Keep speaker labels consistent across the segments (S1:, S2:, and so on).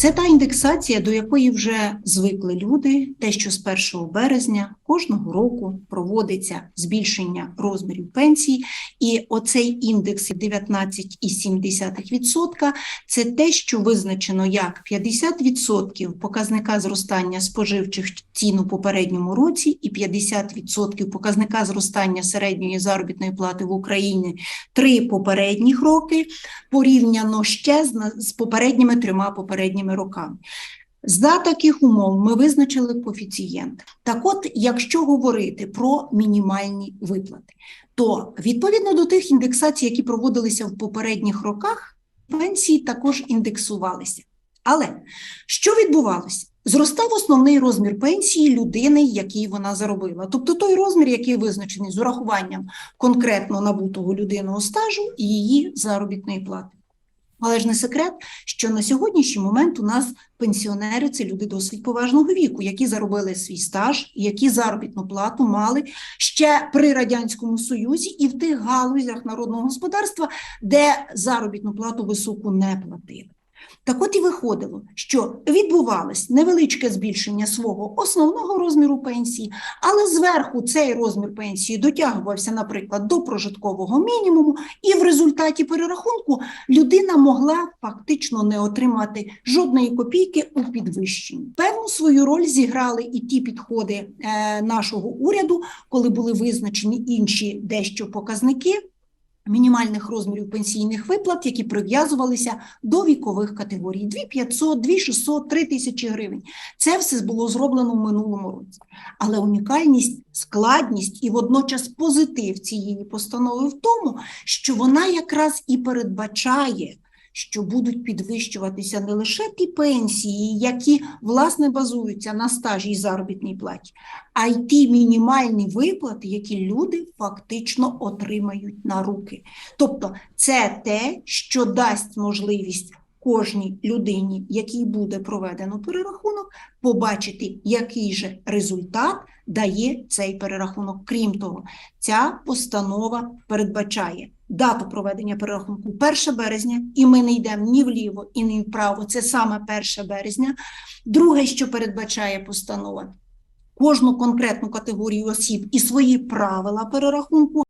S1: Це та індексація, до якої вже звикли люди, те, що з 1 березня кожного року проводиться збільшення розмірів пенсій, і оцей індекс 19,7% – це те, що визначено як 50% показника зростання споживчих цін у попередньому році і 50% показника зростання середньої заробітної плати в Україні три попередніх роки порівняно ще з, попередніми трьома попередніми роками. За таких умов ми визначили коефіцієнт. Так от, якщо говорити про мінімальні виплати, то відповідно до тих індексацій, які проводилися в попередніх роках, пенсії також індексувалися. Але що відбувалося? Зростав основний розмір пенсії людини, який вона заробила. Тобто той розмір, який визначений з урахуванням конкретно набутого людинного стажу і її заробітної плати. Але ж не секрет, що на сьогоднішній момент у нас пенсіонери це люди досить поважного віку, які заробили свій стаж, які заробітну плату мали ще при радянському союзі і в тих галузях народного господарства, де заробітну плату високу не платили. Так от і виходило, що відбувалось невеличке збільшення свого основного розміру пенсії, але зверху цей розмір пенсії дотягувався, наприклад, до прожиткового мінімуму, і в результаті перерахунку людина могла фактично не отримати жодної копійки у підвищенні. Певну свою роль зіграли і ті підходи е, нашого уряду, коли були визначені інші дещо показники мінімальних розмірів пенсійних виплат, які прив'язувалися до вікових категорій 2500, 2600, 3000 гривень. Це все було зроблено в минулому році. Але унікальність, складність і водночас позитив цієї постанови в тому, що вона якраз і передбачає, що будуть підвищуватися не лише ті пенсії, які власне базуються на стажі і заробітній платі, а й ті мінімальні виплати, які люди фактично отримають на руки. Тобто це те, що дасть можливість кожній людині, якій буде проведено перерахунок, побачити, який же результат дає цей перерахунок. Крім того, ця постанова передбачає дату проведення перерахунку 1 березня, і ми не йдемо ні вліво, і ні вправо. Це саме 1 березня. Друге, що передбачає постанова, кожну конкретну категорію осіб і свої правила перерахунку.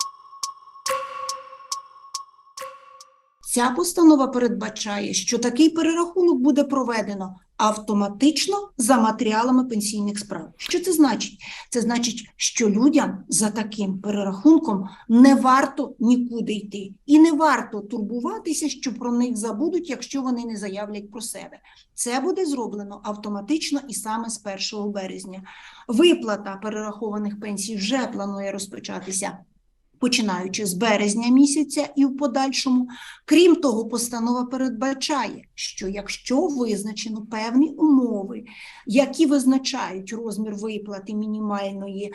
S1: Ця постанова передбачає, що такий перерахунок буде проведено автоматично за матеріалами пенсійних справ. Що це значить? Це значить, що людям за таким перерахунком не варто нікуди йти, і не варто турбуватися, що про них забудуть, якщо вони не заявлять про себе. Це буде зроблено автоматично і саме з 1 березня. Виплата перерахованих пенсій вже планує розпочатися починаючи з березня місяця і в подальшому. Крім того, постанова передбачає, що якщо визначено певні умови, які визначають розмір виплати мінімальної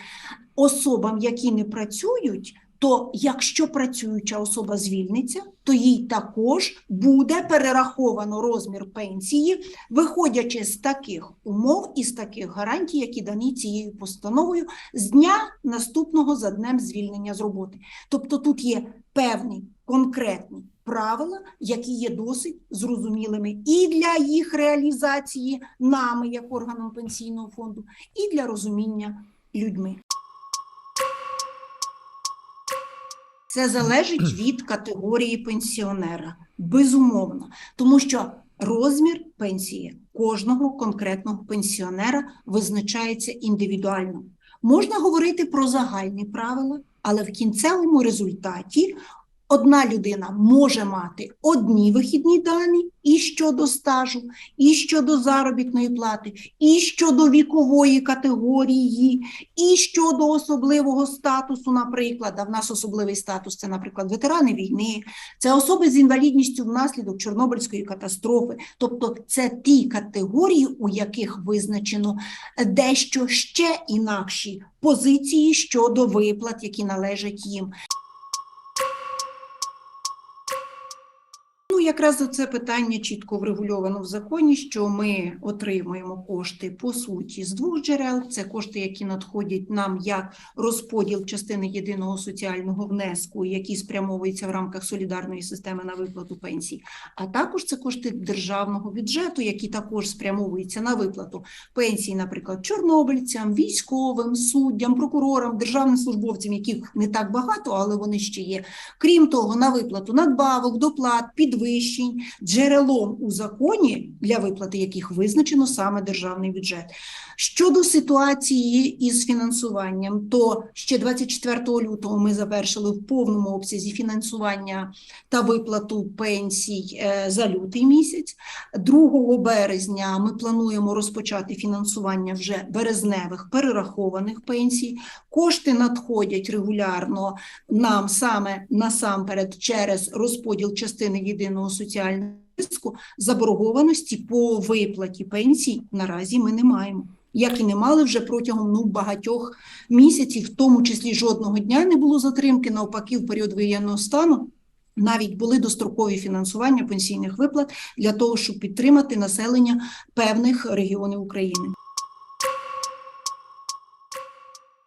S1: особам, які не працюють, то якщо працююча особа звільниться, то їй також буде перераховано розмір пенсії, виходячи з таких умов і з таких гарантій, які дані цією постановою з дня наступного за днем звільнення з роботи. Тобто тут є певні конкретні правила, які є досить зрозумілими і для їх реалізації нами, як органом пенсійного фонду, і для розуміння людьми. Це залежить від категорії пенсіонера, безумовно, тому що розмір пенсії кожного конкретного пенсіонера визначається індивідуально. Можна говорити про загальні правила, але в кінцевому результаті одна людина може мати одні вихідні дані і щодо стажу, і щодо заробітної плати, і щодо вікової категорії, і щодо особливого статусу, наприклад, а в нас особливий статус це, наприклад, ветерани війни, це особи з інвалідністю внаслідок Чорнобильської катастрофи. Тобто це ті категорії, у яких визначено дещо ще інакші позиції щодо виплат, які належать їм. Якраз це питання чітко врегульовано в законі, що ми отримуємо кошти по суті з двох джерел. Це кошти, які надходять нам як розподіл частини єдиного соціального внеску, які спрямовуються в рамках солідарної системи на виплату пенсій, а також це кошти державного бюджету, які також спрямовуються на виплату пенсій, наприклад, чорнобильцям, військовим, суддям, прокурорам, державним службовцям, яких не так багато, але вони ще є. Крім того, на виплату надбавок, доплат, підвищень, джерелом у законі, для виплати яких визначено саме державний бюджет. Щодо ситуації із фінансуванням, то ще 24 лютого ми завершили в повному обсязі фінансування та виплату пенсій е, за лютий місяць. 2 березня ми плануємо розпочати фінансування вже березневих перерахованих пенсій. Кошти надходять регулярно нам саме насамперед через розподіл частини єдиного соціального внеску. Заборгованості по виплаті пенсій наразі ми не маємо. Як і не мали вже протягом ну багатьох місяців, в тому числі жодного дня не було затримки. Навпаки, в період воєнного стану навіть були дострокові фінансування пенсійних виплат для того, щоб підтримати населення певних регіонів України.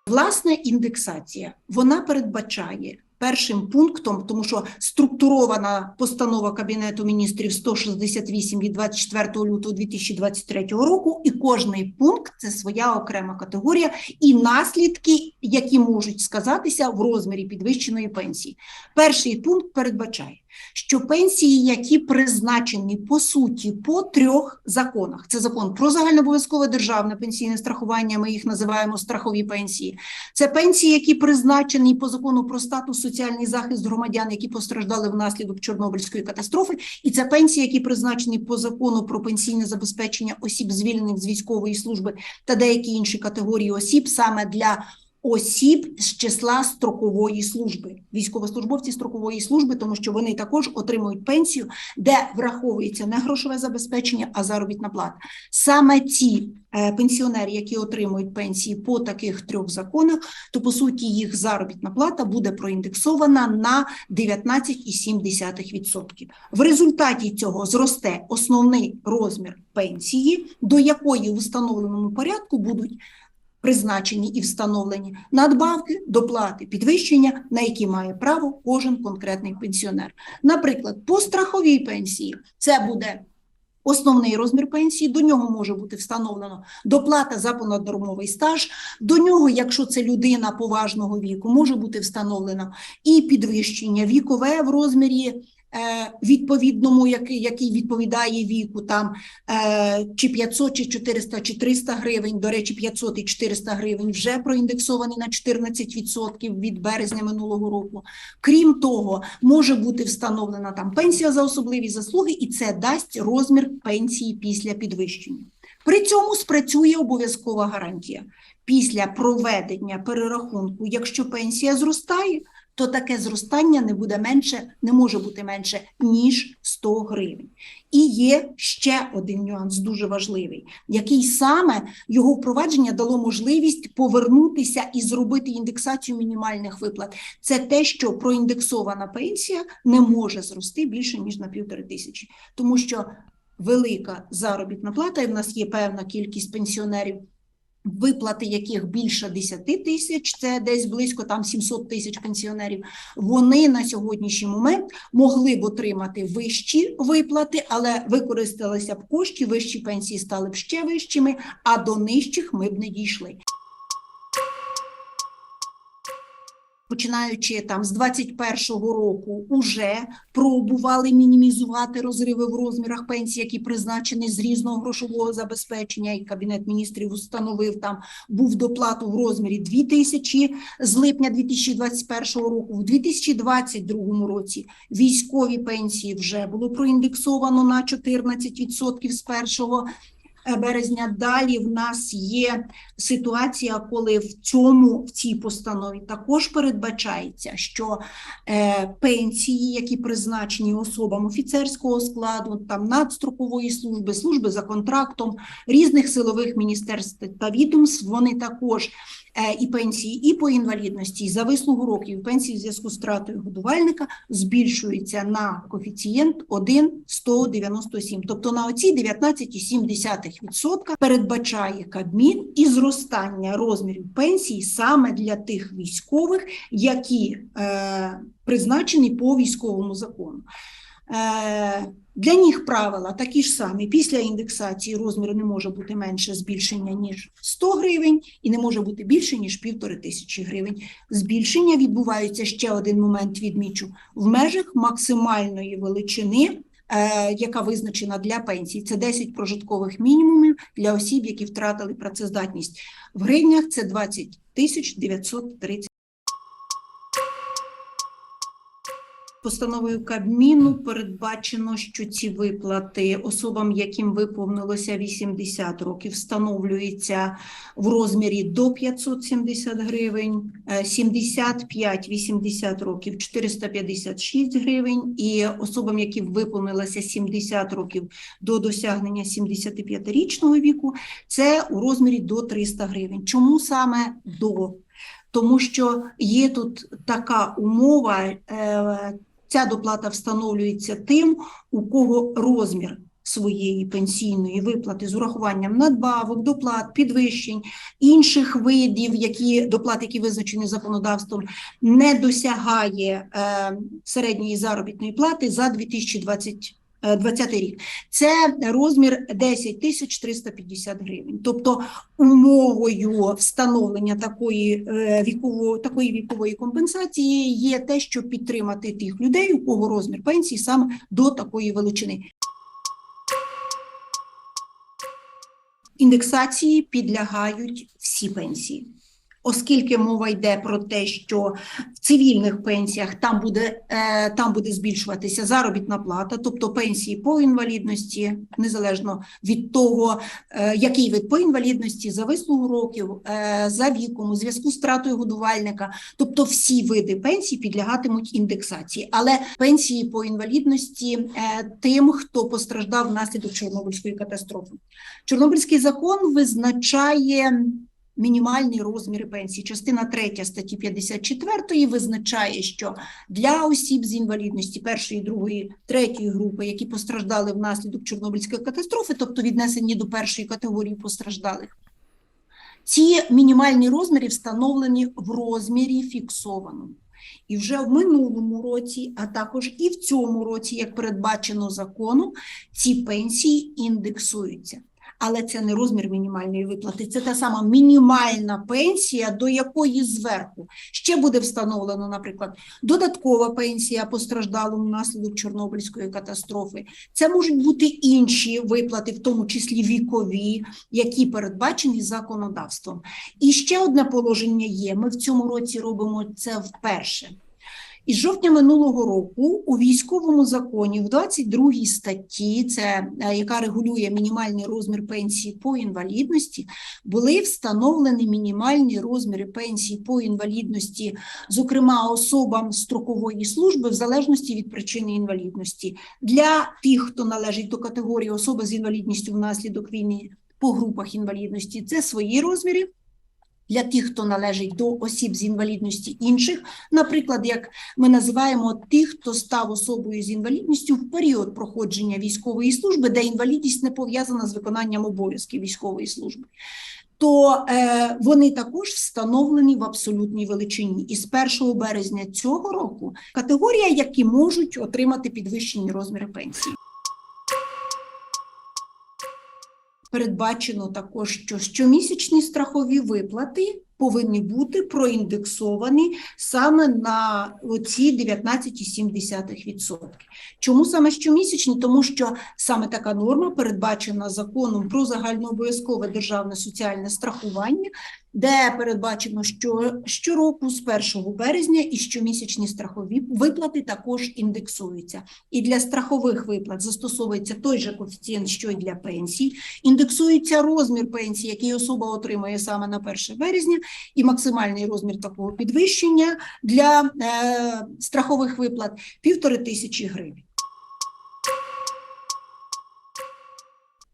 S1: Власне, індексація вона передбачає першим пунктом, тому що структурована постанова Кабінету міністрів 168 від 24 лютого 2023 року, і кожний пункт це своя окрема категорія і наслідки, які можуть сказатися в розмірі підвищеної пенсії. Перший пункт передбачає, що пенсії, які призначені по суті по трьох законах: це закон про загальнообов'язкове державне пенсійне страхування. Ми їх називаємо страхові пенсії. Це пенсії, які призначені по закону про статус соціальний захист громадян, які постраждали внаслідок Чорнобильської катастрофи, і це пенсії, які призначені по закону про пенсійне забезпечення осіб, звільнених з військової служби та деякі інші категорії осіб саме для осіб з числа строкової служби, військовослужбовці строкової служби, тому що вони також отримують пенсію, де враховується не грошове забезпечення, а заробітна плата. Саме ці е, пенсіонери, які отримують пенсії по таких трьох законах, то по суті їх заробітна плата буде проіндексована на 19,7%. В результаті цього зросте основний розмір пенсії, до якої в установленому порядку будуть призначені і встановлені надбавки, доплати, підвищення, на які має право кожен конкретний пенсіонер. Наприклад, по страховій пенсії це буде основний розмір пенсії, до нього може бути встановлено доплата за понаднормовий стаж, до нього, якщо це людина поважного віку, може бути встановлено і підвищення вікове в розмірі відповідному, який, який відповідає віку, там е, чи 500, чи 400, чи 300 гривень. До речі, 500 і 400 гривень вже проіндексовані на 14% від березня минулого року. Крім того, може бути встановлена там пенсія за особливі заслуги, і це дасть розмір пенсії після підвищення. При цьому спрацює обов'язкова гарантія. Після проведення перерахунку, якщо пенсія зростає, то таке зростання не буде менше, не може бути менше ніж 100 гривень. І є ще один нюанс дуже важливий, який саме його впровадження дало можливість повернутися і зробити індексацію мінімальних виплат. Це те, що проіндексована пенсія не може зрости більше ніж на півтори тисячі, тому що велика заробітна плата, і в нас є певна кількість пенсіонерів виплати яких більше 10 тисяч, це десь близько там 700 тисяч пенсіонерів, вони на сьогоднішній момент могли б отримати вищі виплати, але використалися б кошти, вищі пенсії стали б ще вищими, а до нижчих ми б не дійшли. Починаючи там з 21-го року, уже пробували мінімізувати розриви в розмірах пенсій, які призначені з різного грошового забезпечення, і кабінет міністрів установив там був доплату в розмірі 2 тисячі з липня 2021 року. В 2022 році військові пенсії вже було проіндексовано на 14% з першого Е, березня. Далі в нас є ситуація, коли в цьому в цій постанові також передбачається, що е, пенсії, які призначені особам офіцерського складу, там надстрокової служби, служби за контрактом різних силових міністерств та відомств, вони також е, і пенсії і по інвалідності, і за вислугу років, пенсії в зв'язку з втратою годувальника збільшуються на коефіцієнт 1,197. Тобто на оці 19,7% передбачає Кабмін і зростання розмірів пенсій саме для тих військових, які е, призначені по військовому закону. Е, Для них правила такі ж самі. Після індексації розмір не може бути менше збільшення, ніж 100 гривень, і не може бути більше, ніж півтори тисячі гривень. Збільшення відбувається ще один момент, відмічу, в межах максимальної величини, е, яка визначена для пенсій. Це 10 прожиткових мінімумів для осіб, які втратили працездатність. В гривнях це 20 тисяч 930 Постановою Кабміну передбачено, що ці виплати особам, яким виповнилося 80 років, встановлюються в розмірі до 570 гривень, е, 75-80 років 456 гривень, і особам, яким виповнилося 70 років до досягнення 75-річного віку, це у розмірі до 300 гривень. Чому саме до? Тому що є тут така умова, е, ця доплата встановлюється тим, у кого розмір своєї пенсійної виплати з урахуванням надбавок, доплат, підвищень, інших видів, які доплат, які визначені законодавством, не досягає е, середньої заробітної плати за 2020 е, 20 рік. Це розмір 10 тисяч 350 гривень. Тобто умовою встановлення такої е, вікової, такої вікової компенсації є те, щоб підтримати тих людей, у кого розмір пенсії саме до такої величини. Індексації підлягають всі пенсії. Оскільки мова йде про те, що в цивільних пенсіях там буде, е, там буде збільшуватися заробітна плата, тобто пенсії по інвалідності, незалежно від того, е, який вид по інвалідності, за вислугу років, е, за віком, у зв'язку з втратою годувальника, тобто всі види пенсій підлягатимуть індексації. Але пенсії по інвалідності тим, хто постраждав внаслідок Чорнобильської катастрофи. Чорнобильський закон визначає мінімальні розміри пенсії. Частина 3 статті 54 визначає, що для осіб з інвалідності першої, другої, третьої групи, які постраждали внаслідок Чорнобильської катастрофи, тобто віднесені до першої категорії постраждалих, ці мінімальні розміри встановлені в розмірі фіксованому. І вже в минулому році, а також і в цьому році, як передбачено законом, ці пенсії індексуються. Але це не розмір мінімальної виплати, це та сама мінімальна пенсія, до якої зверху ще буде встановлено, наприклад, додаткова пенсія постраждалому внаслідок Чорнобильської катастрофи. Це можуть бути інші виплати, в тому числі вікові, які передбачені законодавством. І ще одне положення є. Ми в цьому році робимо це вперше. Із жовтня минулого року у військовому законі в 22 статті, це е, яка регулює мінімальний розмір пенсії по інвалідності, були встановлені мінімальні розміри пенсії по інвалідності, зокрема особам строкової служби, в залежності від причини інвалідності. Для тих, хто належить до категорії особи з інвалідністю внаслідок війни по групах інвалідності, це свої розміри для тих, хто належить до осіб з інвалідності інших, наприклад, як ми називаємо тих, хто став особою з інвалідністю в період проходження військової служби, де інвалідність не пов'язана з виконанням обов'язків військової служби. То е, вони також встановлені в абсолютній величині. І з 1 березня цього року категорія, які можуть отримати підвищені розміри пенсії. Передбачено також, що щомісячні страхові виплати повинні бути проіндексовані саме на оці 19,7%. Чому саме щомісячні? Тому що саме така норма передбачена законом про загальнообов'язкове державне соціальне страхування, де передбачено, що щороку з 1 березня і щомісячні страхові виплати також індексуються. І для страхових виплат застосовується той же коефіцієнт, що й для пенсій. Індексується розмір пенсії, який особа отримує саме на 1 березня, і максимальний розмір такого підвищення для е, страхових виплат півтори тисячі гривень.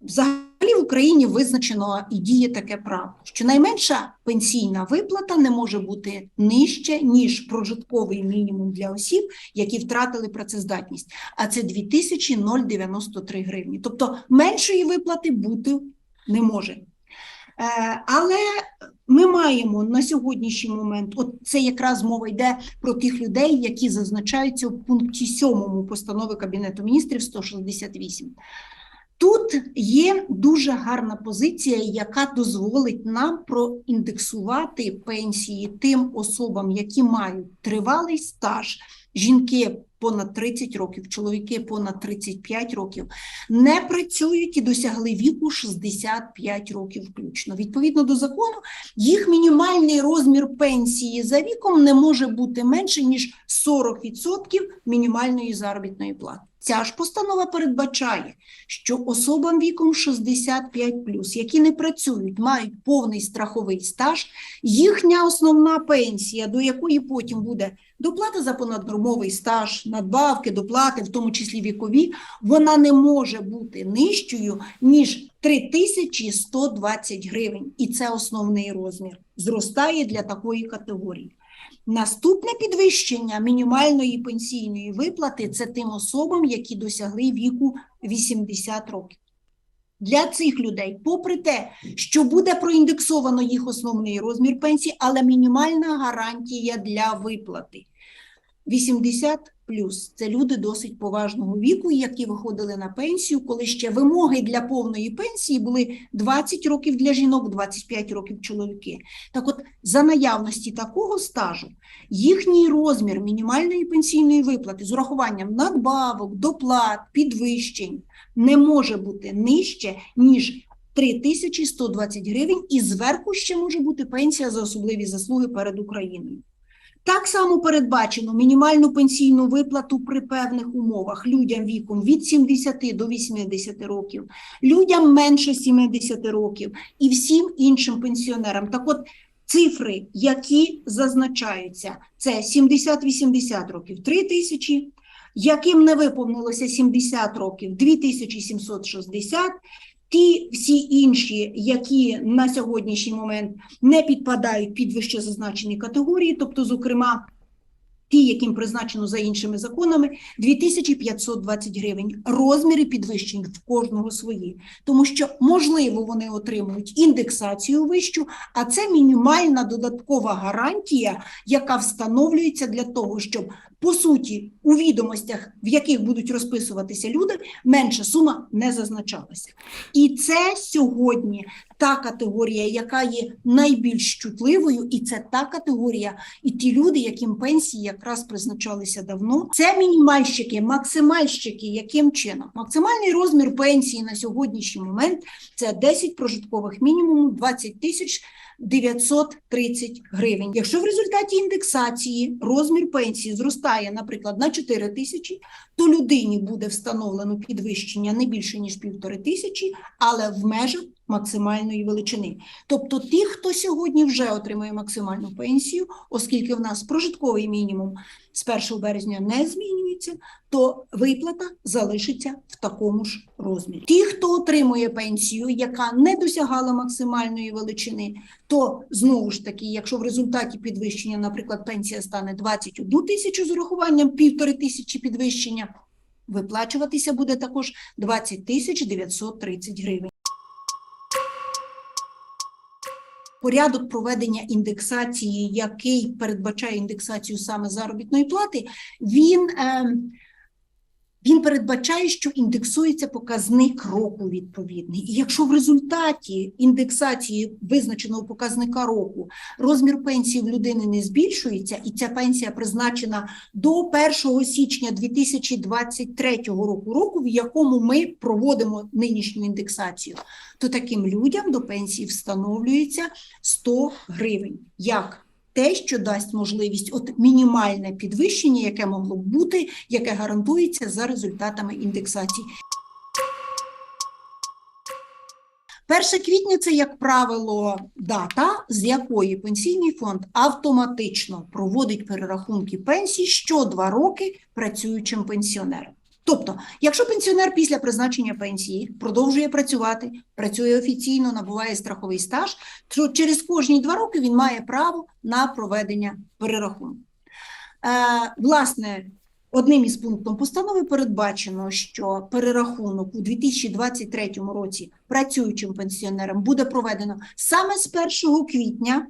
S1: Взагалі в Україні визначено і діє таке право, що найменша пенсійна виплата не може бути нижче, ніж прожитковий мінімум для осіб, які втратили працездатність, а це 2093 гривні. Тобто меншої виплати бути не може. Е, Але ми маємо на сьогоднішній момент, от це якраз мова йде про тих людей, які зазначаються в пункті 7 постанови Кабінету міністрів 168. Тут є дуже гарна позиція, яка дозволить нам проіндексувати пенсії тим особам, які мають тривалий стаж, жінки понад 30 років, чоловіки понад 35 років, не працюють і досягли віку 65 років включно. Відповідно до закону, їх мінімальний розмір пенсії за віком не може бути менше, ніж 40% мінімальної заробітної плати. Ця ж постанова передбачає, що особам віком 65 які не працюють, мають повний страховий стаж, їхня основна пенсія, до якої потім буде доплата за понаднормовий стаж, надбавки, доплати, в тому числі вікові, вона не може бути нижчою, ніж 3120 гривень. І це основний розмір. Зростає для такої категорії. Наступне підвищення мінімальної пенсійної виплати це тим особам, які досягли віку 80 років. Для цих людей, попри те, що буде проіндексовано їх основний розмір пенсії, але мінімальна гарантія для виплати 80 плюс це люди досить поважного віку, які виходили на пенсію, коли ще вимоги для повної пенсії були 20 років для жінок, 25 років чоловіки. Так от, за наявності такого стажу, їхній розмір мінімальної пенсійної виплати з урахуванням надбавок, доплат, підвищень не може бути нижче, ніж 3120 гривень, і зверху ще може бути пенсія за особливі заслуги перед Україною. Так само передбачено мінімальну пенсійну виплату при певних умовах людям віком від 70 до 80 років, людям менше 70 років і всім іншим пенсіонерам. Так от цифри, які зазначаються, це 70-80 років 3 тисячі, яким не виповнилося 70 років 2760, Ті всі інші, які на сьогоднішній момент не підпадають під вище зазначені категорії, тобто, зокрема, ті, яким призначено за іншими законами, 2520 гривень. Розміри підвищень в кожного свої, тому що можливо вони отримують індексацію вищу, а це мінімальна додаткова гарантія, яка встановлюється для того, щоб по суті у відомостях, в яких будуть розписуватися люди, менша сума не зазначалася. І це сьогодні та категорія, яка є найбільш чутливою, і це та категорія, і ті люди, яким пенсії якраз призначалися давно. Це мінімальщики, максимальщики. Яким чином? Максимальний розмір пенсії на сьогоднішній момент це 10 прожиткових мінімумів, 20 тисяч. 930 гривень. Якщо в результаті індексації розмір пенсії зростає, наприклад, на 4 тисячі, то людині буде встановлено підвищення не більше ніж півтори тисячі, але в межах максимальної величини. Тобто, ті, хто сьогодні вже отримує максимальну пенсію, оскільки в нас прожитковий мінімум з 1 березня не змінюється, то виплата залишиться в такому ж розмірі. Ті, хто отримує пенсію, яка не досягала максимальної величини, то знову ж таки, якщо в результаті підвищення, наприклад, пенсія стане 21 тисячу з урахуванням півтори тисячі підвищення, виплачуватися буде також 20 тисяч 930 гривень. Порядок проведення індексації, який передбачає індексацію саме заробітної плати, він, е, він передбачає, що індексується показник року відповідний. І якщо в результаті індексації визначеного показника року розмір пенсії в людини не збільшується, і ця пенсія призначена до 1 січня 2023 року, року, в якому ми проводимо нинішню індексацію, то таким людям до пенсії встановлюється 100 гривень. Як те, що дасть можливість, от мінімальне підвищення, яке могло б бути, яке гарантується за результатами індексації. 1 квітня це, як правило, дата, з якої пенсійний фонд автоматично проводить перерахунки пенсій що два роки працюючим пенсіонерам. Тобто, якщо пенсіонер після призначення пенсії продовжує працювати, працює офіційно, набуває страховий стаж, то через кожні два роки він має право на проведення перерахунку. Е, власне, одним із пунктів постанови передбачено, що перерахунок у 2023 році працюючим пенсіонерам буде проведено саме з 1 квітня.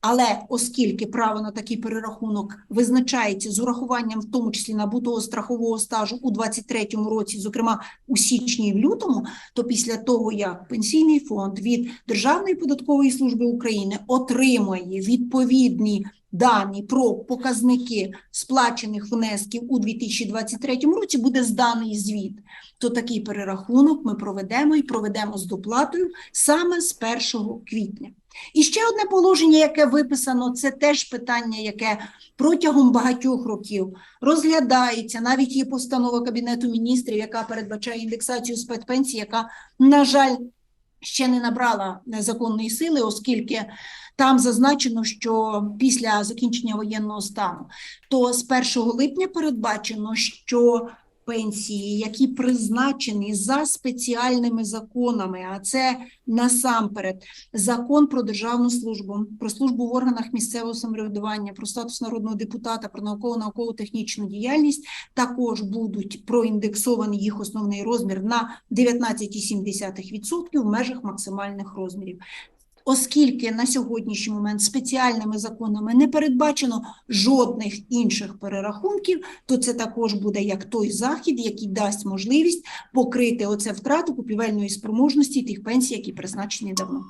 S1: Але оскільки право на такий перерахунок визначається з урахуванням, в тому числі набутого страхового стажу у 2023 році, зокрема у січні і в лютому, то після того, як пенсійний фонд від Державної податкової служби України отримає відповідні дані про показники сплачених внесків у 2023 році, буде зданий звіт. То такий перерахунок ми проведемо і проведемо з доплатою саме з 1 квітня. І ще одне положення, яке виписано, це теж питання, яке протягом багатьох років розглядається. Навіть є постанова Кабінету міністрів, яка передбачає індексацію спецпенсій, яка, на жаль, ще не набрала законної сили, оскільки там зазначено, що після закінчення воєнного стану, то з 1 липня передбачено, що пенсії, які призначені за спеціальними законами, а це насамперед закон про державну службу, про службу в органах місцевого самоврядування, про статус народного депутата, про науково науково-технічну діяльність, також будуть проіндексований їх основний розмір на 19,7% в межах максимальних розмірів. Оскільки на сьогоднішній момент спеціальними законами не передбачено жодних інших перерахунків, то це також буде як той захід, який дасть можливість покрити оце втрату купівельної спроможності тих пенсій, які призначені давно.